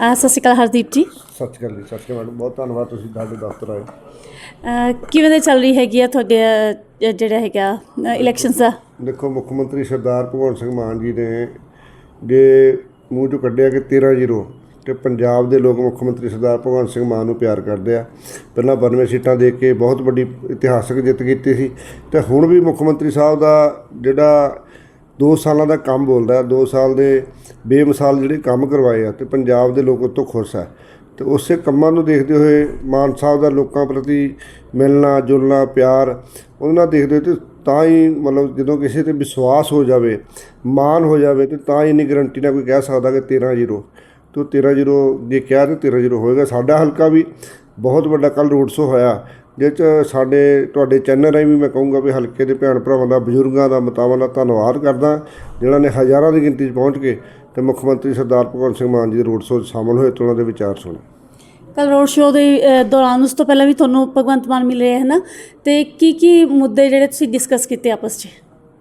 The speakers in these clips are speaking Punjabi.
ਅ, ਸਤਿ ਸ਼੍ਰੀ ਅਕਾਲ ਹਰਦੀਪ ਜੀ। ਸਤਿ ਸ਼੍ਰੀ ਅਕਾਲ ਜੀ ਸਤਿ ਸ਼੍ਰੀ ਅਕਾਲ। ਮੈਡਮ ਬਹੁਤ ਧੰਨਵਾਦ ਤੁਸੀਂ ਸਾਡੇ ਦਫ਼ਤਰ ਆਏ। ਅ, ਕਿਵੇਂ ਦੇ ਚੱਲ ਰਹੀ ਹੈਗੀ ਆ ਤੁਹਾਡੇ ਅ, ਜਿਹੜਾ ਹੈਗਾ ਇਲੈਕਸ਼ਨਸ ਦਾ? ਦੇਖੋ ਮੁੱਖ ਮੰਤਰੀ ਸਰਦਾਰ ਭਗਵੰਤ ਸਿੰਘ ਮਾਨ ਜੀ ਨੇ ਜੇ ਮੂੰਹ ਚੋਂ ਕੱਢਿਆ ਕਿ 13 ਜ਼ੀਰੋ ਤੇ ਪੰਜਾਬ ਦੇ ਲੋਕ ਮੁੱਖ ਮੰਤਰੀ ਸਰਦਾਰ ਭਗਵੰਤ ਸਿੰਘ ਮਾਨ ਨੂੰ ਪਿਆਰ ਕਰਦੇ ਆ। ਪਹਿਲਾਂ 92 ਸੀਟਾਂ ਦੇ ਕੇ ਬਹੁਤ ਵੱਡੀ ਇਤਿਹਾਸਕ ਜਿੱਤ ਕੀਤੀ ਸੀ ਤੇ ਹੁਣ ਵੀ ਮੁੱਖ ਮੰਤਰੀ ਸਾਹਿਬ ਦਾ ਜਿਹੜਾ 2 ਸਾਲਾਂ ਦਾ ਕੰਮ ਬੋਲਦਾ ਹੈ 2 ਸਾਲ ਦੇ ਬੇਮਿਸਾਲ ਜਿਹੜੇ ਕੰਮ ਕਰਵਾਏ ਆ ਤੇ ਪੰਜਾਬ ਦੇ ਲੋਕ ਉਹ ਖੁਸ਼ ਆ। ਤੇ ਉਸੇ ਕੰਮਾਂ ਨੂੰ ਦੇਖਦੇ ਹੋਏ ਮਾਨ ਸਾਹਿਬ ਦਾ ਲੋਕਾਂ ਪ੍ਰਤੀ ਮਿਲਣਾ, ਜੁਲਣਾ, ਪਿਆਰ ਉਹਦੇ ਨਾਲ ਦੇਖਦੇ ਹੋਏ ਤੇ ਤਾਂ ਹੀ ਮਤਲਬ ਜਦੋਂ ਕਿਸੇ ਤੇ ਵਿਸ਼ਵਾਸ ਹੋ ਜਾਵੇ ਮਾਨ ਹੋ ਜਾਵੇ ਤੇ ਤਾਂ ਹੀ ਇੰਨੀ ਗਰੰਟੀ ਨਾਲ ਕੋਈ ਕਹਿ ਸਕਦਾ ਕਿ 13 ਜ਼ੀਰੋ। ਤੇ 13 ਜ਼ੀਰੋ ਜੇ ਕਿਹਾ ਤੇ 13 ਜ਼ੀਰੋ ਹੋਏਗਾ। ਸਾਡਾ ਹਲਕਾ ਵੀ ਬਹੁਤ ਵੱਡਾ ਕੱਲ ਰੋਡ ਸ਼ੋ ਹੋਇਆ। ਜਿਸ 'ਚ ਸਾਡੇ ਤੁਹਾਡੇ ਚੈਨਲ ਰਾਹੀਂ ਵੀ ਮੈਂ ਕਹੂੰਗਾ ਵੀ ਹਲਕੇ ਦੇ ਭੈਣ ਭਰਾਵਾਂ ਦਾ ਬਜ਼ੁਰਗਾਂ ਦਾ ਮਤਾਵਾਂ ਦਾ ਧੰਨਵਾਦ ਕਰਦਾ ਜਿਨ੍ਹਾਂ ਨੇ ਹਜ਼ਾਰਾਂ ਦੀ ਗਿਣਤੀ 'ਚ ਪਹੁੰਚ ਕੇ ਤੇ ਮੁੱਖ ਮੰਤਰੀ ਸਰਦਾਰ ਭਗਵੰਤ ਸਿੰਘ ਮਾਨ ਜੀ ਦੇ ਰੋਡ ਸ਼ੋਅ 'ਚ ਸ਼ਾਮਲ ਹੋਏ ਤੇ ਉਹਨਾਂ ਦੇ ਵਿਚਾਰ ਸੁਣੇ। ਕੱਲ ਰੋਡ ਸ਼ੋਅ ਦੇ ਦੌਰਾਨ ਉਸ ਤੋਂ ਪਹਿਲਾਂ ਵੀ ਤੁਹਾਨੂੰ ਭਗਵੰਤ ਮਾਨ ਮਿਲੇ ਹੈ ਨਾ ਤੇ ਕੀ ਕੀ ਮੁੱਦੇ ਜਿਹੜੇ ਤੁਸੀਂ ਡਿਸਕਸ ਕੀਤੇ ਆਪਸ 'ਚ?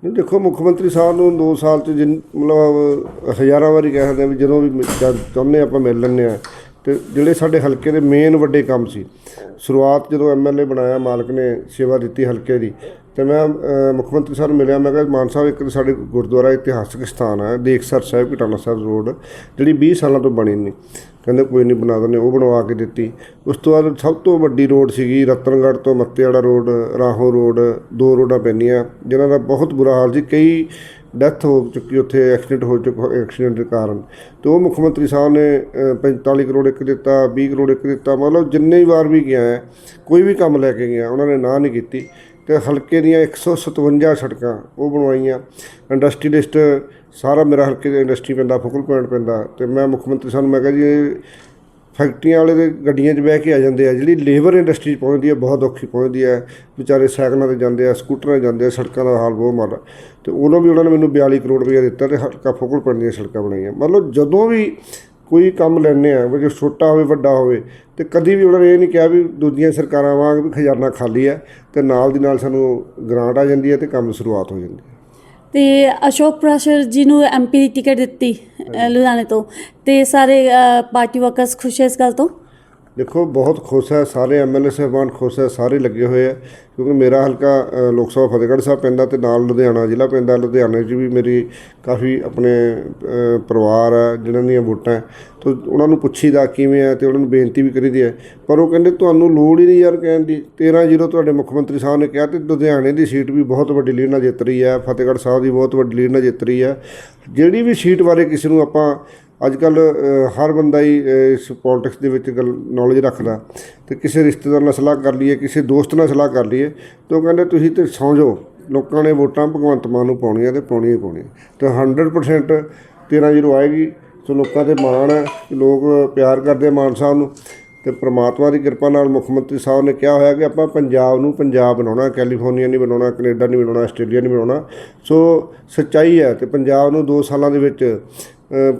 ਨਹੀਂ ਦੇਖੋ ਮੁੱਖ ਮੰਤਰੀ ਸਾਹਿਬ ਨੂੰ 2 ਸਾਲ ਚ ਜਿਨ ਮਤਲਬ ਹਜ਼ਾਰਾਂ ਵਾਰੀ ਕਹਿ ਸਕਦੇ ਵੀ ਜਦੋਂ ਵੀ ਚਾਹੁੰਦੇ ਆਪਾਂ ਮਿਲ ਲੈਂਦੇ ਆ। ਤੇ ਜਿਹੜੇ ਸਾਡੇ ਹਲਕੇ ਦੇ ਮੇਨ ਵੱਡੇ ਕੰਮ ਸੀ। ਸ਼ੁਰੂਆਤ ਜਦੋਂ ਐਮਐਲਏ ਬਣਾਇਆ, ਮਾਲਕ ਨੇ ਸੇਵਾ ਦਿੱਤੀ ਹਲਕੇ ਦੀ। ਤੇ ਮੈਂ ਮੁੱਖ ਮੰਤਰੀ ਸਾਹਿਬ ਨੂੰ ਮਿਲਿਆ, ਮੈਂ ਕਿਹਾ, ਮਾਨ ਸਾਹਿਬ, ਇੱਕ ਤਾਂ ਸਾਡੇ ਗੁਰਦੁਆਰਾ ਇਤਿਹਾਸਕ ਸਥਾਨ ਹੈ ਦੇਖਸਰ ਸਾਹਿਬ ਕਟਾਣਾ ਸਾਹਿਬ ਰੋਡ, ਜਿਹੜੀ 20 ਸਾਲਾਂ ਤੋਂ ਬਣੀ ਨਹੀਂ। ਕਹਿੰਦੇ ਕੋਈ ਨਹੀਂ ਬਣਾ ਦਿੰਦੇ ਉਹ ਬਣਵਾ ਕੇ ਦਿੱਤੀ। ਉਸ ਤੋਂ ਬਾਅਦ ਸਭ ਤੋਂ ਵੱਡੀ ਰੋਡ ਸੀਗੀ ਰਤਨਗੜ੍ਹ ਤੋਂ ਮੱਤੇਵਾੜਾ ਰੋਡ ਰਾਹੋਂ ਰੋਡ ਦੋ ਰੋਡਾਂ ਪੈਂਦੀਆਂ ਜਿਨ੍ਹਾਂ ਦਾ ਬਹੁਤ ਬੁਰਾ ਹਾਲ ਸੀ। ਕਈ ਡੈਥ ਹੋ ਚੁੱਕੀ ਉੱਥੇ ਐਕਸੀਡੈਂਟ ਹੋ ਚੁੱਕਾ ਐਕਸੀਡੈਂਟ ਦੇ ਕਾਰਨ। ਤੇ ਉਹ ਮੁੱਖ ਮੰਤਰੀ ਸਾਹਿਬ ਨੇ ਅ, 45 ਕਰੋੜ ਇੱਕ ਦਿੱਤਾ 20 ਕਰੋੜ ਇੱਕ ਦਿੱਤਾ ਮਤਲਬ ਜਿੰਨੇ ਵਾਰ ਵੀ ਗਿਆ ਹੈ ਕੋਈ ਵੀ ਕੰਮ ਲੈ ਕੇ ਗਿਆ ਉਹਨਾਂ ਨੇ ਨਾ ਨਹੀਂ ਕੀਤੀ। ਤੇ ਹਲਕੇ ਦੀਆਂ 157 ਸੜਕਾਂ ਉਹ ਬਣਵਾਈਆਂ। ਇੰਡਸਟਰੀਲਿਸਟ ਸਾਰਾ ਮੇਰਾ ਹਲਕੇ ਦੇ ਇੰਡਸਟਰੀ ਪੈਂਦਾ, ਫੋਕਲ ਪੁਆਇੰਟ ਪੈਂਦਾ ਤੇ ਮੈਂ ਮੁੱਖ ਮੰਤਰੀ ਸਾਹਿਬ ਨੂੰ ਮੈਂ ਕਿਹਾ ਜੀ, ਇਹ ਫੈਕਟਰੀਆਂ ਵਾਲੇ ਦੇ ਗੱਡੀਆਂ 'ਚ ਬਹਿ ਕੇ ਆ ਜਾਂਦੇ ਆ, ਜਿਹੜੀ ਲੇਬਰ ਇੰਡਸਟਰੀ 'ਚ ਪਹੁੰਚਦੀ ਹੈ ਬਹੁਤ ਔਖੀ ਪਹੁੰਚਦੀ ਹੈ ਵਿਚਾਰੇ ਸਾਈਕਲਾਂ ਤੇ ਜਾਂਦੇ ਆ, ਸਕੂਟਰਾਂ 'ਤੇ ਜਾਂਦੇ ਆ, ਸੜਕਾਂ ਦਾ ਹਾਲ ਬਹੁਤ ਮਾੜਾ। ਤੇ ਉਦੋਂ ਵੀ ਉਹਨਾਂ ਨੇ ਮੈਨੂੰ 42 ਕਰੋੜ ਰੁਪਏ ਦਿੱਤਾ ਤੇ ਹਲਕਾ ਫੋਕਲ ਪਿੰਡ ਦੀਆਂ ਸੜਕਾਂ ਬਣਾਈਆਂ। ਮਤਲਬ ਜਦੋਂ ਵੀ ਕੋਈ ਕੰਮ ਲੈਣੇ ਆ, ਵੀ ਜੇ ਛੋਟਾ ਹੋਵੇ, ਵੱਡਾ ਹੋਵੇ, ਤੇ ਕਦੀ ਵੀ ਉਹਨਾਂ ਨੇ ਇਹ ਨਹੀਂ ਕਿਹਾ ਵੀ ਦੂਜੀਆਂ ਸਰਕਾਰਾਂ ਵਾਂਗ ਵੀ ਖਜ਼ਾਨਾ ਖਾਲੀ ਹੈ ਤੇ ਨਾਲ ਦੀ ਨਾਲ ਸਾਨੂੰ ਗ੍ਰਾਂਟ ਆ ਜਾਂਦੀ ਹੈ ਤੇ ਕੰਮ ਸ਼ੁਰੂਆਤ ਹੋ ਜਾਂਦੀ ਹੈ ਤੇ ਅਸ਼ੋਕ ਪ੍ਰਾਸ਼ਰ ਜੀ ਨੂੰ ਐਮਪੀ ਦੀ ਟਿਕਟ ਦਿੱਤੀ ਅ, ਲੁਧਿਆਣੇ ਤੋਂ। ਤੇ ਸਾਰੇ ਅ, ਪਾਰਟੀ ਵਰਕਰਸ ਖੁਸ਼ ਹੈ ਇਸ ਗੱਲ ਤੋਂ? ਦੇਖੋ, ਬਹੁਤ ਖੁਸ਼ ਹੈ, ਸਾਰੇ ਐਮਐਲਏ ਸਾਹਿਬਾਨ ਖੁਸ਼ ਹੈ, ਸਾਰੇ ਲੱਗੇ ਹੋਏ ਹੈ, ਕਿਉਂਕਿ ਮੇਰਾ ਹਲਕਾ ਲੋਕ ਸਭਾ ਫਤਿਹਗੜ੍ਹ ਸਾਹਿਬ ਪੈਂਦਾ ਤੇ ਨਾਲ ਲੁਧਿਆਣਾ ਜ਼ਿਲ੍ਹਾ ਪੈਂਦਾ, ਲੁਧਿਆਣੇ 'ਚ ਵੀ ਮੇਰੀ ਕਾਫੀ ਆਪਣੇ ਪਰਿਵਾਰ ਹੈ, ਜਿਹਨਾਂ ਦੀਆਂ ਵੋਟਾਂ ਹੈ। ਤੇ ਉਹਨਾਂ ਨੂੰ ਪੁੱਛੀਦਾ ਕਿਵੇਂ ਹੈ ਤੇ ਉਹਨਾਂ ਨੂੰ ਬੇਨਤੀ ਵੀ ਕਰੀਦੀ ਹੈ, ਪਰ ਉਹ ਕਹਿੰਦੇ ਤੁਹਾਨੂੰ ਲੋੜ ਹੀ ਨਹੀਂ ਯਾਰ ਕਹਿਣ ਦੀ 13 ਜ਼ੀਰੋ ਤੁਹਾਡੇ ਮੁੱਖ ਮੰਤਰੀ ਸਾਹਿਬ ਨੇ ਕਿਹਾ ਤੇ ਲੁਧਿਆਣੇ ਦੀ ਸੀਟ ਵੀ ਬਹੁਤ ਵੱਡੀ ਲੀਡ ਨਾਲ ਜਿੱਤ ਰਹੀ ਹੈ, ਫਤਿਹਗੜ੍ਹ ਸਾਹਿਬ ਦੀ ਬਹੁਤ ਵੱਡੀ ਲੀਡ ਨਾਲ ਜਿੱਤ ਰਹੀ ਹੈ, ਜਿਹੜੀ ਵੀ ਸੀਟ ਬਾਰੇ ਕਿਸੇ ਨੂੰ ਆਪਾਂ ਅੱਜ ਕੱਲ ਹਰ ਬੰਦਾ ਹੀ ਇਸ ਪੋਲਿਟਿਕਸ ਦੇ ਵਿੱਚ ਗੱਲ ਨੌਲੇਜ ਰੱਖਦਾ। ਤੇ ਕਿਸੇ ਰਿਸ਼ਤੇਦਾਰ ਨਾਲ ਸਲਾਹ ਕਰ ਲਈਏ, ਕਿਸੇ ਦੋਸਤ ਨਾਲ ਸਲਾਹ ਕਰ ਲਈਏ, ਤੇ ਉਹ ਕਹਿੰਦੇ, ਤੁਸੀਂ ਤੇ ਸੌਂ ਜਾਓ ਲੋਕਾਂ ਨੇ ਵੋਟਾਂ ਭਗਵੰਤ ਮਾਨ ਨੂੰ ਪਾਉਣੀਆਂ ਤੇ ਪਾਉਣੀਆਂ ਹੀ ਪਾਉਣੀਆਂ। ਤੇ 100% 13 ਜ਼ੀਰੋ ਆਏਗੀ, ਸੋ ਲੋਕਾਂ ਤੇ ਮਾਣ ਹੈ ਲੋਕ ਪਿਆਰ ਕਰਦੇ ਮਾਨ ਸਾਹਿਬ ਨੂੰ। ਤੇ ਪ੍ਰਮਾਤਮਾ ਦੀ ਕਿਰਪਾ ਨਾਲ ਮੁੱਖ ਮੰਤਰੀ ਸਾਹਿਬ ਨੇ ਕਿਹਾ ਹੋਇਆ ਕਿ ਆਪਾਂ ਪੰਜਾਬ ਨੂੰ ਪੰਜਾਬ ਬਣਾਉਣਾ, ਕੈਲੀਫੋਰਨੀਆ ਨਹੀਂ ਬਣਾਉਣਾ, ਕੈਨੇਡਾ ਨਹੀਂ ਬਣਾਉਣਾ, ਆਸਟ੍ਰੇਲੀਆ ਨਹੀਂ ਬਣਾਉਣਾ। ਸੋ ਸੱਚਾਈ ਹੈ ਤੇ ਪੰਜਾਬ ਨੂੰ 2 ਸਾਲਾਂ ਦੇ ਵਿੱਚ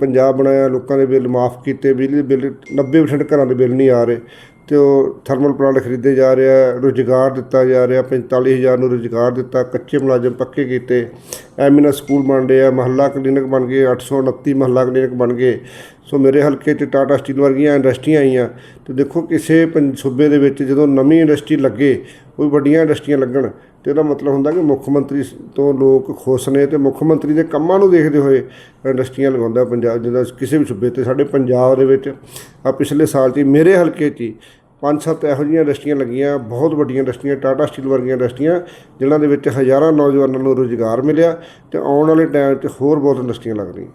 ਪੰਜਾਬ ਬਣਾਇਆ, ਲੋਕਾਂ ਦੇ ਬਿੱਲ ਮਾਫ ਕੀਤੇ, ਬਿਜਲੀ ਦੇ ਬਿੱਲ 90% ਘਰਾਂ ਦੇ ਬਿੱਲ ਨਹੀਂ ਆ ਰਹੇ ਤੇ ਉਹ ਥਰਮਲ ਪਲਾਂਟ ਖਰੀਦੇ ਜਾ ਰਿਹਾ, ਰੁਜ਼ਗਾਰ ਦਿੱਤਾ ਜਾ ਰਿਹਾ 45000 ਨੂੰ ਰੁਜ਼ਗਾਰ ਦਿੱਤਾ, ਕੱਚੇ ਮੁਲਾਜ਼ਮ ਪੱਕੇ ਕੀਤੇ ਐਮਿਨਾ ਸਕੂਲ ਬਣ ਰਿਹਾ ਮਹੱਲਾ ਕਲੀਨਿਕ ਬਣ ਗਏ 829 ਮਹੱਲਾ ਕਲੀਨਿਕ ਬਣ ਗਏ। ਸੋ ਮੇਰੇ ਹਲਕੇ 'ਚ ਟਾਟਾ ਸਟੀਲ ਵਰਗੀਆਂ ਇੰਡਸਟਰੀਆਂ ਆਈਆਂ ਤੇ ਦੇਖੋ ਕਿਸੇ ਪੰ- ਸੂਬੇ ਦੇ ਵਿੱਚ ਜਦੋਂ ਨਵੀਂ ਇੰਡਸਟਰੀ ਲੱਗੇ ਕੋਈ ਵੱਡੀਆਂ ਇੰਡਸਟਰੀਆਂ ਲੱਗਣ, ਤੇ ਇਹਦਾ ਮਤਲਬ ਹੁੰਦਾ ਕਿ ਮੁੱਖ ਮੰਤਰੀ ਤੋਂ ਲੋਕ ਖੁਸ਼ ਨੇ ਤੇ ਮੁੱਖ ਮੰਤਰੀ ਦੇ ਕੰਮਾਂ ਨੂੰ ਦੇਖਦੇ ਹੋਏ ਇੰਡਸਟਰੀਆਂ ਲਗਾਉਂਦਾ ਪੰਜਾਬ ਜਿਹਦਾ ਕਿਸੇ ਵੀ ਸੂਬੇ ਤੇ, ਸਾਡੇ ਪੰਜਾਬ ਦੇ ਵਿੱਚ ਆ ਪਿਛਲੇ ਸਾਲ 'ਚ ਹੀ ਮੇਰੇ ਹਲਕੇ 'ਚ ਹੀ ਪੰਜ ਸੱਤ ਇਹੋ ਜਿਹੀਆਂ ਇੰਡਸਟਰੀਆਂ ਲੱਗੀਆਂ, ਬਹੁਤ ਵੱਡੀਆਂ ਇੰਡਸਟਰੀਆਂ, ਟਾਟਾ ਸਟੀਲ ਵਰਗੀਆਂ ਇੰਡਸਟਰੀਆਂ, ਜਿਨ੍ਹਾਂ ਦੇ ਵਿੱਚ ਹਜ਼ਾਰਾਂ ਨੌਜਵਾਨਾਂ ਨੂੰ ਰੁਜ਼ਗਾਰ ਮਿਲਿਆ ਤੇ ਆਉਣ ਵਾਲੇ ਟਾਈਮ 'ਚ ਹੋਰ ਬਹੁਤ ਇੰਡਸਟਰੀਆਂ ਲੱਗ ਰਹੀਆਂ।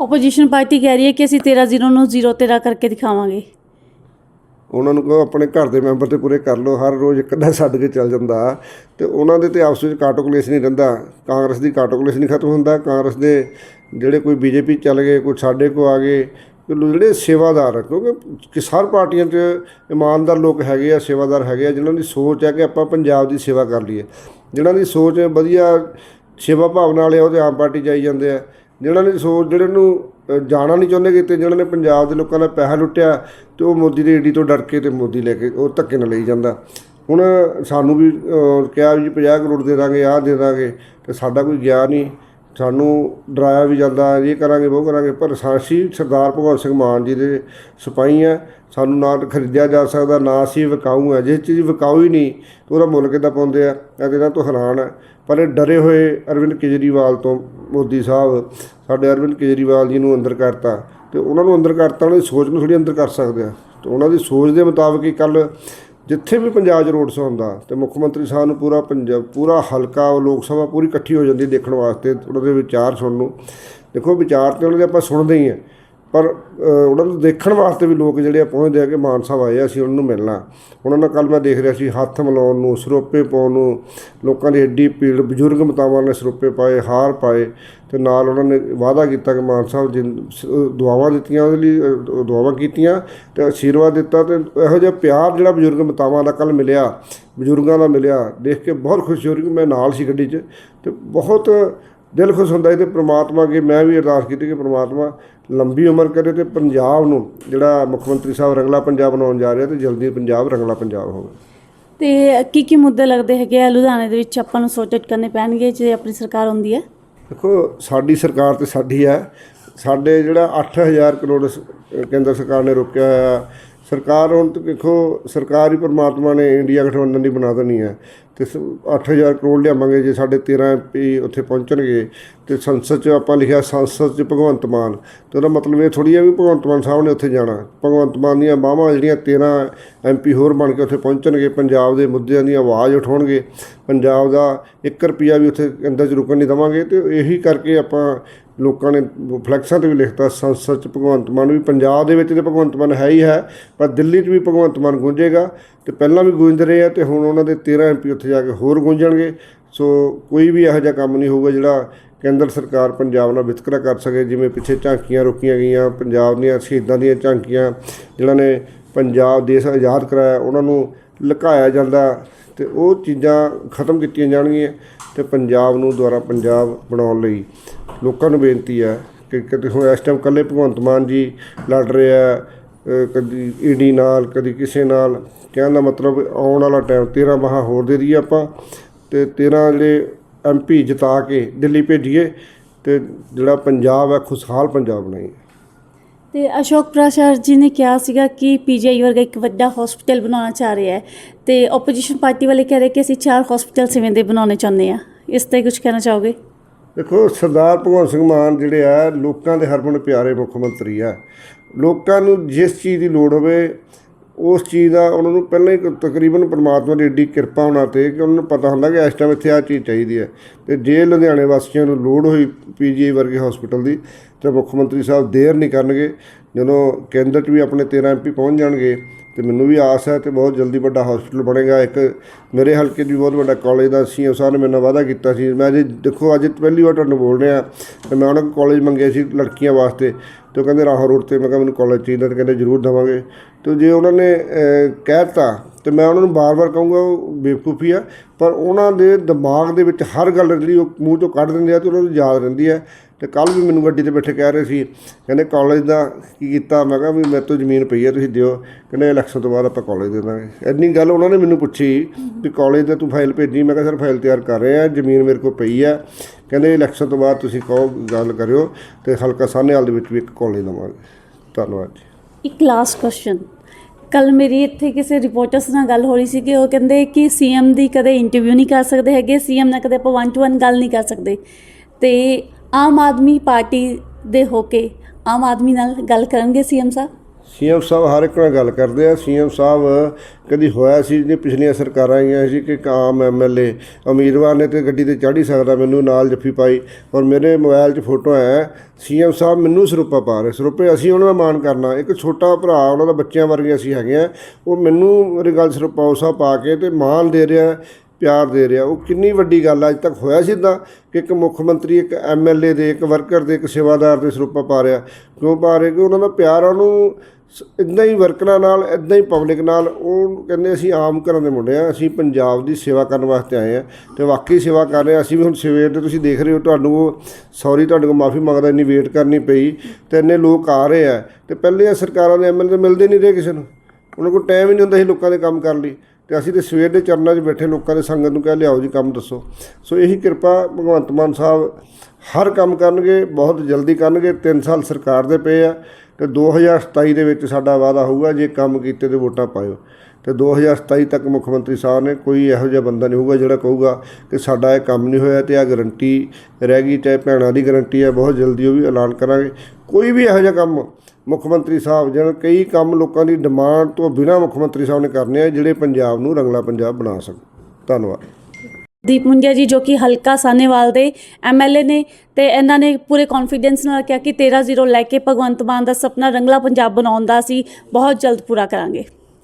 ਆਪੋਜੀਸ਼ਨ ਪਾਰਟੀ ਕਹਿ ਰਹੀ ਹੈ ਕਿ ਅਸੀਂ 13 ਜ਼ੀਰੋ ਨੂੰ ਜ਼ੀਰੋ 13 ਕਰਕੇ ਦਿਖਾਵਾਂਗੇ। ਉਹਨਾਂ ਨੂੰ ਕਹੋ ਆਪਣੇ ਘਰ ਦੇ ਮੈਂਬਰ ਤੇ ਪੂਰੇ ਕਰ ਲਓ ਹਰ ਰੋਜ਼ ਇੱਕ ਅੱਧਾ ਛੱਡ ਕੇ ਚੱਲ ਜਾਂਦਾ। ਤੇ ਉਹਨਾਂ ਦੇ ਤੇ ਆਪਸ ਵਿੱਚ ਕਾਟੋ ਕਲੇਸ਼ ਨਹੀਂ ਰਹਿੰਦਾ। ਕਾਂਗਰਸ ਦੀ ਕਾਟੋ ਕਲੇਸ਼ ਨਹੀਂ ਖਤਮ ਹੁੰਦਾ। ਕਾਂਗਰਸ ਦੇ ਜਿਹੜੇ ਕੋਈ ਬੀਜੇਪੀ ਚੱਲ ਗਏ ਕੋਈ ਸਾਡੇ ਕੋ ਆ ਗਏ ਜਿਹੜੇ ਸੇਵਾਦਾਰ ਆ, ਕਿਉਂਕਿ ਕਿ ਹਰ ਪਾਰਟੀਆਂ 'ਚ ਇਮਾਨਦਾਰ ਲੋਕ ਹੈਗੇ ਆ ਸੇਵਾਦਾਰ ਹੈਗੇ ਆ ਜਿਨ੍ਹਾਂ ਦੀ ਸੋਚ ਹੈ ਕਿ ਆਪਾਂ ਪੰਜਾਬ ਦੀ ਸੇਵਾ ਕਰ ਲਈਏ। ਜਿਨ੍ਹਾਂ ਦੀ ਸੋਚ ਵਧੀਆ ਸੇਵਾ ਭਾਵਨਾ ਵਾਲੇ ਆ, ਉਹ ਤੇ ਆਮ ਪਾਰਟੀ 'ਚ ਆਈ ਜਾਂਦੇ ਆ। ਜਿਨ੍ਹਾਂ ਦੀ ਸੋਚ ਜਿਹੜੇ ਨੂੰ ਜਾਣਾ ਨਹੀਂ ਚਾਹੁੰਦੇ ਕਿਤੇ ਜਿਹਨਾਂ ਨੇ ਪੰਜਾਬ ਦੇ ਲੋਕਾਂ ਦਾ ਪੈਸਾ ਲੁੱਟਿਆ ਤੇ ਉਹ ਮੋਦੀ ਦੀ ਏਡੀ ਤੋਂ ਡਰ ਕੇ ਤੇ ਮੋਦੀ ਲੈ ਕੇ ਉਹ ਧੱਕੇ ਨਾਲ ਲਈ ਜਾਂਦਾ। ਹੁਣ ਸਾਨੂੰ ਵੀ ਕਿਹਾ ਵੀ ਜੀ 50 ਕਰੋੜ ਦੇ ਦਾਂਗੇ, ਆਹ ਦੇ ਦਾਂਗੇ, ਤੇ ਸਾਡਾ ਕੋਈ ਗਿਆ ਨਹੀਂ। ਸਾਨੂੰ ਡਰਾਇਆ ਵੀ ਜਾਂਦਾ, ਇਹ ਕਰਾਂਗੇ, ਉਹ ਕਰਾਂਗੇ, ਪਰ ਸਾਸੀ ਸਰਦਾਰ ਭਗਵੰਤ ਸਿੰਘ ਮਾਨ ਜੀ ਦੇ ਸਿਪਾਹੀ ਆ ਸਾਨੂੰ ਨਾ ਖਰੀਦਿਆ ਜਾ ਸਕਦਾ, ਨਾ ਅਸੀਂ ਵਿਕਾਊ ਆ ਜੇ ਚੀਜ਼ ਵਿਕਾਊ ਹੀ ਨਹੀਂ, ਉਹਦਾ ਮੁੱਲ ਕਿੱਦਾਂ ਪਾਉਂਦੇ ਆ? ਕਹਿੰਦੇ ਇਹਨਾਂ ਤੋਂ ਹੈਰਾਨ ਹੈ ਪਰ ਇਹ ਡਰੇ ਹੋਏ ਅਰਵਿੰਦ ਕੇਜਰੀਵਾਲ ਤੋਂ ਮੋਦੀ ਸਾਹਿਬ, ਸਾਡੇ ਅਰਵਿੰਦ ਕੇਜਰੀਵਾਲ ਜੀ ਨੂੰ ਅੰਦਰ ਕਰਤਾ ਤੇ ਉਹਨਾਂ ਨੂੰ ਅੰਦਰ ਕਰਤਾ, ਉਹਨਾਂ ਦੀ ਸੋਚ ਨੂੰ ਥੋੜੀ ਅੰਦਰ ਕਰ ਸਕਦੇ ਆ। ਤੇ ਉਹਨਾਂ ਦੀ ਸੋਚ ਦੇ ਮੁਤਾਬਕ ਹੀ ਕੱਲ ਜਿੱਥੇ ਵੀ ਪੰਜਾਬ 'ਚ ਰੋਡ ਸ਼ੋਅ ਹੁੰਦਾ, ਤੇ ਮੁੱਖ ਮੰਤਰੀ ਸਾਹਿਬ ਨੂੰ ਪੂਰਾ ਪੰਜਾਬ, ਪੂਰਾ ਹਲਕਾ, ਲੋਕ ਸਭਾ ਪੂਰੀ ਇਕੱਠੀ ਹੋ ਜਾਂਦੀ ਦੇਖਣ ਵਾਸਤੇ, ਉਹਨਾਂ ਦੇ ਵਿਚਾਰ ਸੁਣਨ ਨੂੰ। ਦੇਖੋ ਵਿਚਾਰ ਤੇ ਉਹਨਾਂ ਦੇ ਆਪਾਂ ਸੁਣਦੇ ਹੀ ਆ। ਪਰ ਉਹਨਾਂ ਨੂੰ ਦੇਖਣ ਵਾਸਤੇ ਵੀ ਲੋਕ ਜਿਹੜੇ ਆ ਪਹੁੰਚਦੇ ਆ ਕਿ ਮਾਨ ਸਾਹਿਬ ਆਏ ਆ, ਅਸੀਂ ਉਹਨਾਂ ਨੂੰ ਮਿਲਣਾ। ਉਹਨਾਂ ਨਾਲ ਕੱਲ ਮੈਂ ਦੇਖ ਰਿਹਾ ਸੀ, ਹੱਥ ਮਿਲਾਉਣ ਨੂੰ, ਸਰੋਪੇ ਪਾਉਣ ਨੂੰ, ਲੋਕਾਂ ਦੀ ਐਡੀ ਪੀੜ ਬਜ਼ੁਰਗ ਮਤਾਵਾਂ ਨੇ ਸਰੋਪੇ ਪਾਏ, ਹਾਰ ਪਾਏ, ਤੇ ਨਾਲ ਉਹਨਾਂ ਨੇ ਵਾਅਦਾ ਕੀਤਾ ਕਿ ਮਾਨ ਸਾਹਿਬ ਜੀ ਦੁਆਵਾਂ ਦਿੱਤੀਆਂ, ਉਹਦੇ ਲਈ ਦੁਆਵਾਂ ਕੀਤੀਆਂ, ਤੇ ਆਸ਼ੀਰਵਾਦ ਦਿੱਤਾ, ਤੇ ਇਹੋ ਜਿਹਾ ਪਿਆਰ ਜਿਹੜਾ ਬਜ਼ੁਰਗ ਮਤਾਵਾਂ ਦਾ ਕੱਲ ਮਿਲਿਆ, ਬਜ਼ੁਰਗਾਂ ਦਾ ਮਿਲਿਆ, ਦੇਖ ਕੇ ਬਹੁਤ ਖੁਸ਼ੀ ਹੋ ਰਹੀ ਕਿ ਮੈਂ ਨਾਲ ਸੀ ਗੱਡੀ 'ਚ, ਤੇ ਬਹੁਤ ਦਿਲ ਖੁਸ਼ ਹੁੰਦਾ ਤੇ ਪ੍ਰਮਾਤਮਾ ਅੱਗੇ ਮੈਂ ਵੀ ਅਰਦਾਸ ਕੀਤੀ ਕਿ ਪ੍ਰਮਾਤਮਾ ਲੰਬੀ ਉਮਰ ਕਰੇ ਤੇ ਪੰਜਾਬ ਨੂੰ ਜਿਹੜਾ ਮੁੱਖ ਮੰਤਰੀ ਸਾਹਿਬ ਰੰਗਲਾ ਪੰਜਾਬ ਬਣਾਉਣ ਜਾ ਰਿਹਾ ਤੇ ਜਲਦੀ ਪੰਜਾਬ ਰੰਗਲਾ ਪੰਜਾਬ ਹੋਵੇ। ਤੇ ਕੀ ਕੀ ਮੁੱਦੇ ਲੱਗਦੇ ਹੈਗੇ ਆ? ਲੁਧਿਆਣੇ ਦੇ ਵਿੱਚ ਆਪਾਂ ਨੂੰ ਸੋਚਟ ਕਰਨੇ ਪੈਣਗੇ ਜੇ ਆਪਣੀ ਸਰਕਾਰ ਹੁੰਦੀ ਹੈ। ਦੇਖੋ ਸਾਡੀ ਸਰਕਾਰ ਤੇ ਸਾਡੀ ਹੈ। ਸਾਡੇ ਜਿਹੜਾ 8000 ਕਰੋੜ ਕੇਂਦਰ ਸਰਕਾਰ ਨੇ ਰੋਕਿਆ ਹੋਇਆ ਸਰਕਾਰ ਹੁਣ ਤੇ ਦੇਖੋ, ਸਰਕਾਰ ਹੀ ਪਰਮਾਤਮਾ ਨੇ ਇੰਡੀਆ ਗਠਬੰਧਨ ਦੀ ਬਣਾ ਦੇਣੀ ਹੈ। ਤੇ ਸ- 8000 ਕਰੋੜ ਲਿਆਵਾਂਗੇ ਜੇ ਸਾਡੇ 13 ਐਮਪੀ ਉੱਥੇ ਪਹੁੰਚਣਗੇ। ਤੇ ਸੰਸਦ 'ਚ ਆਪਾਂ ਲਿਖਿਆ ਸੰਸਦ 'ਚ ਭਗਵੰਤ ਮਾਨ। ਤੇ ਉਹਦਾ ਮਤਲਬ ਇਹ ਥੋੜੀ ਹੈ ਵੀ ਭਗਵੰਤ ਮਾਨ ਸਾਹਿਬ ਨੇ ਉੱਥੇ ਜਾਣਾ। ਭਗਵੰਤ ਮਾਨ ਦੀਆਂ ਬਾਹਾਂ ਜਿਹੜੀਆਂ 13 ਐਮਪੀ ਹੋਰ ਬਣ ਕੇ ਉੱਥੇ ਪਹੁੰਚਣਗੇ, ਪੰਜਾਬ ਦੇ ਮੁੱਦਿਆਂ ਦੀ ਆਵਾਜ਼ ਉਠਾਉਣਗੇ। ਪੰਜਾਬ ਦਾ 1 ਰੁਪਿਆ ਵੀ ਉੱਥੇ ਅੰਦਰ 'ਚ ਰੁਕਣ ਨਹੀਂ ਦੇਵਾਂਗੇ। ਤੇ ਇਹੀ ਕਰਕੇ ਆਪਾਂ ਲੋਕਾਂ ਨੇ ਫਲੈਕਸਾਂ ਤੇ ਵੀ ਲਿਖਤਾ ਸੰਸਦ 'ਚ ਭਗਵੰਤ ਮਾਨ ਵੀ ਪੰਜਾਬ ਦੇ ਵਿੱਚ ਤੇ ਭਗਵੰਤ ਮਾਨ ਹੈ ਹੀ ਹੈ, ਪਰ ਦਿੱਲੀ 'ਚ ਵੀ ਭਗਵੰਤ ਮਾਨ ਗੂੰਜੇਗਾ ਤੇ ਪਹਿਲਾਂ ਵੀ ਗੂੰਜਦੇ ਰਹੇ ਆ ਤੇ ਹੁਣ ਉਹਨਾਂ ਦੇ 13 ਐਮਪੀ ਉੱਥੇ ਜਾ ਕੇ ਹੋਰ ਗੂੰਜਣਗੇ। ਸੋ ਕੋਈ ਵੀ ਇਹੋ ਜਿਹਾ ਕੰਮ ਨਹੀਂ ਹੋਊਗਾ ਜਿਹੜਾ ਕੇਂਦਰ ਸਰਕਾਰ ਪੰਜਾਬ ਨਾਲ ਵਿਤਕਰਾ ਕਰ ਸਕੇ, ਜਿਵੇਂ ਪਿੱਛੇ ਝਾਂਕੀਆਂ ਰੋਕੀਆਂ ਗਈਆਂ, ਪੰਜਾਬ ਦੀਆਂ ਸ਼ਹੀਦਾਂ ਦੀਆਂ ਝਾਂਕੀਆਂ, ਜਿਨ੍ਹਾਂ ਨੇ ਪੰਜਾਬ ਦੇਸ਼ ਆਜ਼ਾਦ ਕਰਾਇਆ, ਉਹਨਾਂ ਨੂੰ ਲੁਕਾਇਆ ਜਾਂਦਾ ਤੇ ਉਹ ਚੀਜ਼ਾਂ ਖਤਮ ਕੀਤੀਆਂ ਜਾਣਗੀਆਂ ਤੇ ਪੰਜਾਬ ਨੂੰ ਦੁਆਰਾ ਪੰਜਾਬ ਬਣਾਉਣ ਲਈ ਲੋਕਾਂ ਨੂੰ ਬੇਨਤੀ ਹੈ ਕਿ ਕਿਤੇ ਹੁਣ ਇਸ ਟਾਈਮ ਇਕੱਲੇ ਭਗਵੰਤ ਮਾਨ ਜੀ ਲੜ ਰਹੇ ਆ ਅ, ਕਦੀ ਈਡੀ ਨਾਲ ਕਦੀ ਕਿਸੇ ਨਾਲ ਕਹਿਣ ਦਾ ਮਤਲਬ ਆਉਣ ਵਾਲਾ ਟਾਈਮ 13 ਮਾਹ ਹੋਰ ਦੇ ਦਈਏ ਆਪਾਂ ਤੇ 13 ਜਿਹੜੇ ਐਮਪੀ ਜਿਤਾ ਕੇ ਦਿੱਲੀ ਭੇਜੀਏ ਤੇ ਜਿਹੜਾ ਪੰਜਾਬ ਹੈ ਖੁਸ਼ਹਾਲ ਪੰਜਾਬ ਬਣਾਈਏ। ਤੇ ਅਸ਼ੋਕ ਪ੍ਰਸਾਦ ਜੀ ਨੇ ਕਿਹਾ ਸੀਗਾ ਕਿ ਪੀਜੀਆਈ ਵਰਗਾ ਇੱਕ ਵੱਡਾ ਹਸਪੀਟਲ ਬਣਾਉਣਾ ਚਾਹ ਰਿਹਾ ਹੈ ਤੇ ਆਪੋਜੀਸ਼ਨ ਪਾਰਟੀ ਵਾਲੇ ਕਹਿ ਰਹੇ ਕਿ ਅਸੀਂ ਚਾਰ ਹਸਪੀਟਲ ਸਿਵੇਂ ਦੇ ਬਣਾਉਣੇ ਚਾਹੁੰਦੇ ਆ ਇਸ ਤੇ ਕੁਝ ਕਹਿਣਾ ਚਾਹੋਗੇ? ਦੇਖੋ, ਸਰਦਾਰ ਭਗਵੰਤ ਸਿੰਘ ਮਾਨ ਜਿਹੜੇ ਆ, ਲੋਕਾਂ ਦੇ ਹਰਮਨ ਪਿਆਰੇ ਮੁੱਖ ਮੰਤਰੀ ਆ। ਲੋਕਾਂ ਨੂੰ ਜਿਸ ਚੀਜ਼ ਦੀ ਲੋੜ ਹੋਵੇ, ਉਸ ਚੀਜ਼ ਦਾ ਉਹਨਾਂ ਨੂੰ ਪਹਿਲਾਂ ਹੀ ਤਕਰੀਬਨ ਪਰਮਾਤਮਾ ਦੀ ਏਡੀ ਕਿਰਪਾ ਹੋਣਾ ਤੇ ਕਿ ਉਹਨਾਂ ਨੂੰ ਪਤਾ ਹੁੰਦਾ ਕਿ ਇਸ ਟਾਈਮ ਇੱਥੇ ਆ ਚੀਜ਼ ਚਾਹੀਦੀ ਹੈ। ਤੇ ਜੇ ਲੁਧਿਆਣੇ ਵਾਸੀਆਂ ਨੂੰ ਲੋੜ ਹੋਈ ਪੀਜੀਆਈ ਵਰਗੇ ਹਸਪੀਟਲ ਦੀ, ਤਾਂ ਮੁੱਖ ਮੰਤਰੀ ਸਾਹਿਬ ਦੇਰ ਨਹੀਂ ਕਰਨਗੇ। ਜਦੋਂ ਕੇਂਦਰ 'ਚ ਵੀ ਆਪਣੇ 13 ਐਮਪੀ ਪਹੁੰਚ ਜਾਣਗੇ ਤੇ ਮੈਨੂੰ ਵੀ ਆਸ ਹੈ ਤੇ ਬਹੁਤ ਜਲਦੀ ਵੱਡਾ ਹਸਪੀਟਲ ਬਣੇਗਾ। ਇੱਕ ਮੇਰੇ ਹਲਕੇ 'ਚ ਵੀ ਬਹੁਤ ਵੱਡਾ ਕਾਲਜ ਦਾ ਸੀਐਮ ਸਾਹਿਬ ਨੇ ਮੇਰੇ ਨਾਲ ਵਾਅਦਾ ਕੀਤਾ ਸੀ। ਮੈਂ ਜੀ ਦੇਖੋ, ਅੱਜ ਪਹਿਲੀ ਵਾਰ ਤੁਹਾਨੂੰ ਬੋਲ ਰਿਹਾ, ਤੇ ਮੈਂ ਉਹਨਾਂ ਕੋਲ ਕਾਲਜ ਮੰਗਿਆ ਸੀ ਲੜਕੀਆਂ ਵਾਸਤੇ। ਤੇ ਉਹ ਕਹਿੰਦੇ ਰਾਹੋਂ ਰੋਡ ਤੇ ਮੈਂ ਕਿਹਾ ਮੈਨੂੰ ਕਾਲਜ ਚਾਹੀਦਾ ਤੇ ਕਹਿੰਦੇ ਜ਼ਰੂਰ ਦੇਵਾਂਗੇ। ਤੇ ਜੇ ਉਹਨਾਂ ਨੇ ਅਹ, ਕਹਿ ਦਿੱਤਾ ਤੇ ਮੈਂ ਉਹਨਾਂ ਨੂੰ ਬਾਰ-ਬਾਰ ਕਹੂੰਗਾ ਉਹ ਬੇਵਕੂਫੀ ਆ ਪਰ ਉਹਨਾਂ ਦੇ ਦਿਮਾਗ ਦੇ ਵਿੱਚ ਹਰ ਗੱਲ ਜਿਹੜੀ ਉਹ ਮੂੰਹ ਤੋਂ ਕੱਢ ਦਿੰਦੇ ਆ ਤੇ ਉਹਨਾਂ ਨੂੰ ਯਾਦ ਰਹਿੰਦੀ ਹੈ। ਤੇ ਕੱਲ ਵੀ ਮੈਨੂੰ ਗੱਡੀ ਤੇ ਬੈਠੇ ਕਹਿ ਰਹੇ ਸੀ ਕਹਿੰਦੇ ਕਾਲਜ ਦਾ ਕੀ ਕੀਤਾ? ਮੈਂ ਕਿਹਾ ਵੀ ਮੇਰੇ ਤੋਂ ਜ਼ਮੀਨ ਪਈ ਹੈ ਤੁਸੀਂ ਦਿਓ। ਕਹਿੰਦੇ ਇਲੈਕਸ਼ਨ ਤੋਂ ਬਾਅਦ ਆਪਾਂ ਕਾਲਜ ਦੇ ਦਾਂਗੇ। ਇੰਨੀ ਗੱਲ ਉਹਨਾਂ ਨੇ ਮੈਨੂੰ ਪੁੱਛੀ ਵੀ ਕਾਲਜ ਦਾ ਤੂੰ ਫਾਈਲ ਭੇਜੀ ਮੈਂ ਕਿਹਾ ਸਰ ਫਾਈਲ ਤਿਆਰ ਕਰ ਰਹੇ ਆ ਜ਼ਮੀਨ ਮੇਰੇ ਕੋਲ ਪਈ ਹੈ ਕਹਿੰਦੇ ਇਲੈਕਸ਼ਨ ਤੋਂ ਬਾਅਦ ਤੁਸੀਂ ਕਹੋ, ਗੱਲ ਕਰਿਓ ਤੇ ਹਲਕਾ ਸਾਹਨੇਵਾਲ ਦੇ ਵਿੱਚ ਵੀ ਇੱਕ ਕਾਲਜ ਲਵਾਂਗੇ ਧੰਨਵਾਦ ਜੀ। ਇੱਕ ਲਾਸਟ ਕੁਐਸਚਨ ਕੱਲ ਮੇਰੀ ਇੱਥੇ ਕਿਸੇ ਰਿਪੋਰਟਰਸ ਨਾਲ ਗੱਲ ਹੋ ਰਹੀ ਸੀ ਕਿ ਉਹ ਕਹਿੰਦੇ ਕਿ ਸੀਐਮ ਦੀ ਕਦੇ ਇੰਟਰਵਿਊ ਨਹੀਂ ਕਰ ਸਕਦੇ ਹੈਗੇ ਸੀਐਮ ਨਾਲ ਕਦੇ ਆਪਾਂ ਵਨ ਟੂ ਵਨ ਗੱਲ ਨਹੀਂ ਕਰ ਸਕਦੇ। ਤੇ ਆਮ ਆਦਮੀ ਪਾਰਟੀ ਦੇ ਹੋ ਕੇ ਆਮ ਆਦਮੀ ਨਾਲ ਗੱਲ ਕਰਨਗੇ ਸੀਐਮ ਸਾਹਿਬ? ਸੀਐਮ ਸਾਹਿਬ ਹਰ ਇੱਕ ਨਾਲ ਗੱਲ ਕਰਦੇ ਆ। ਸੀਐਮ ਸਾਹਿਬ ਕਦੀ ਹੋਇਆ ਸੀ ਜਿਹੜੀਆਂ ਪਿਛਲੀਆਂ ਸਰਕਾਰਾਂ ਆਈਆਂ ਸੀ ਕਿ ਇੱਕ ਆਮ ਐਮਐਲਏ ਉਮੀਦਵਾਰ ਨੇ ਤੇ ਗੱਡੀ ਤੇ ਚੜ੍ਹ ਹੀ ਸਕਦਾ, ਮੈਨੂੰ ਨਾਲ ਜੱਫੀ ਪਾਈ ਔਰ ਮੇਰੇ ਮੋਬਾਈਲ 'ਚ ਫੋਟੋ ਹੈ। ਸੀਐਮ ਸਾਹਿਬ ਮੈਨੂੰ ਸਰੂਪਾ ਪਾ ਰਹੇ। ਸਰੂਪੇ ਅਸੀਂ ਉਹਨਾਂ ਦਾ ਮਾਣ ਕਰਨਾ। ਇੱਕ ਛੋਟਾ ਭਰਾ, ਉਹਨਾਂ ਦਾ ਬੱਚਿਆਂ ਵਰਗੇ ਅਸੀਂ ਹੈਗੇ ਆ। ਉਹ ਮੈਨੂੰ ਮੇਰੀ ਗੱਲ ਸਰੂਪਾ ਸਾਹਿਬ ਪਾ ਕੇ ਤੇ ਮਾਣ ਦੇ ਰਿਹਾ, ਪਿਆਰ ਦੇ ਰਿਹਾ। ਉਹ ਕਿੰਨੀ ਵੱਡੀ ਗੱਲ ਅੱਜ ਤੱਕ ਹੋਇਆ ਸੀ ਇਦਾਂ ਕਿ ਇੱਕ ਮੁੱਖ ਮੰਤਰੀ, ਇੱਕ ਐਮਐਲਏ ਦੇ, ਇੱਕ ਵਰਕਰ ਦੇ, ਇੱਕ ਸੇਵਾਦਾਰ ਦੇ ਸਰੂਪਾ ਪਾ ਰਿਹਾ। ਕਿਉਂ ਪਾ ਰਿਹਾ? ਕਿ ਉਹਨਾਂ ਦਾ ਪਿਆਰ ਉਹਨੂੰ ਇਦਾਂ ਹੀ ਵਰਕਰਾਂ ਨਾਲ ਇਦਾਂ ਹੀ ਪਬਲਿਕ ਨਾਲ, ਉਹ ਕਹਿੰਦੇ ਅਸੀਂ ਆਮ ਘਰਾਂ ਦੇ ਮੁੰਡੇ ਆ, ਅਸੀਂ ਪੰਜਾਬ ਦੀ ਸੇਵਾ ਕਰਨ ਵਾਸਤੇ ਆਏ ਆ ਤੇ ਵਾਕਈ ਸੇਵਾ ਕਰ ਰਹੇ ਆ। ਅਸੀਂ ਵੀ ਹੁਣ ਸਵੇਰ ਦੇ ਤੁਸੀਂ ਦੇਖ ਰਹੇ ਹੋ, ਤੁਹਾਨੂੰ ਸੌਰੀ ਤੁਹਾਡੇ ਕੋਲ ਮਾਫੀ ਮੰਗਦਾ, ਇੰਨੀ ਵੇਟ ਕਰਨੀ ਪਈ ਤੇ ਇੰਨੇ ਲੋਕ ਆ ਰਹੇ ਆ ਤੇ ਪਹਿਲੇ ਸਰਕਾਰਾਂ ਦੇ ਐਮਐਲਏ ਮਿਲਦੇ ਨਹੀਂ ਰਹੇ ਕਿਸੇ ਨੂੰ। ਉਹਨਾਂ ਕੋਲ ਟਾਈਮ ਹੀ ਨਹੀਂ ਹੁੰਦਾ ਸੀ ਲੋਕਾਂ ਦੇ ਕੰਮ ਕਰਨ ਲਈ ਤੇ ਅਸੀਂ ਤੇ ਸਵੇਰ ਦੇ ਚਰਨਾਂ 'ਚ ਬੈਠੇ ਲੋਕਾਂ ਦੇ ਸੰਗਤ ਨੂੰ ਕਹਿ ਲਿਆਓ ਜੀ ਕੰਮ ਦੱਸੋ। ਸੋ ਇਹੀ ਕਿਰਪਾ ਭਗਵੰਤ ਮਾਨ ਸਾਹਿਬ ਹਰ ਕੰਮ ਕਰਨਗੇ, ਬਹੁਤ ਜਲਦੀ ਕਰਨਗੇ। 3 ਸਾਲ ਸਰਕਾਰ ਦੇ ਪਏ ਆ ਤੇ 2027 ਦੇ ਵਿੱਚ ਸਾਡਾ ਵਾਅਦਾ ਹੋਊਗਾ ਜੇ ਕੰਮ ਕੀਤੇ ਤੇ ਵੋਟਾਂ ਪਾਇਓ। ਤੇ 2027 ਤੱਕ ਮੁੱਖ ਮੰਤਰੀ ਸਾਹਿਬ ਨੇ ਕੋਈ ਇਹੋ ਜਿਹਾ ਬੰਦਾ ਨਹੀਂ ਹੋਊਗਾ ਜਿਹੜਾ ਕਹੂਗਾ ਕਿ ਸਾਡਾ ਇਹ ਕੰਮ ਨਹੀਂ ਹੋਇਆ ਤੇ ਆ ਗਰੰਟੀ ਰਹਿ ਗਈ, ਚਾਹੇ ਭੈਣਾਂ ਦੀ ਗਰੰਟੀ ਹੈ, ਬਹੁਤ ਜਲਦੀ ਉਹ ਵੀ ਐਲਾਨ ਕਰਾਂਗੇ। ਕੋਈ ਵੀ ਇਹੋ ਜਿਹਾ ਕੰਮ ਮੁੱਖ ਮੰਤਰੀ ਸਾਹਿਬ ਜਿਹਨਾਂ ਕਈ ਕੰਮ ਲੋਕਾਂ ਦੀ ਡਿਮਾਂਡ ਤੋਂ ਬਿਨਾਂ ਮੁੱਖ ਮੰਤਰੀ ਸਾਹਿਬ ਨੇ ਕਰਨੇ ਆ, ਜਿਹੜੇ ਪੰਜਾਬ ਨੂੰ ਰੰਗਲਾ ਪੰਜਾਬ ਬਣਾ ਸਕਣ। ਧੰਨਵਾਦ। ਦੀਪ ਮੁੰਡਿਆ ਜੀ ਜੋ ਕਿ ਹਲਕਾ ਸਾਨੇਵਾਲ ਦੇ ਐਮਐਲਏ ਨੇ ਤੇ ਇਹਨਾਂ ਨੇ ਪੂਰੇ ਕੌਨਫੀਡੈਂਸ ਨਾਲ ਕਿਹਾ ਕਿ 13-0 ਲੈ ਕੇ ਭਗਵੰਤ ਮਾਨ ਦਾ ਸੁਪਨਾ ਰੰਗਲਾ ਪੰਜਾਬ ਬਣਾਉਣ ਦਾ ਅਸੀਂ ਬਹੁਤ ਜਲਦ ਪੂਰਾ ਕਰਾਂਗੇ।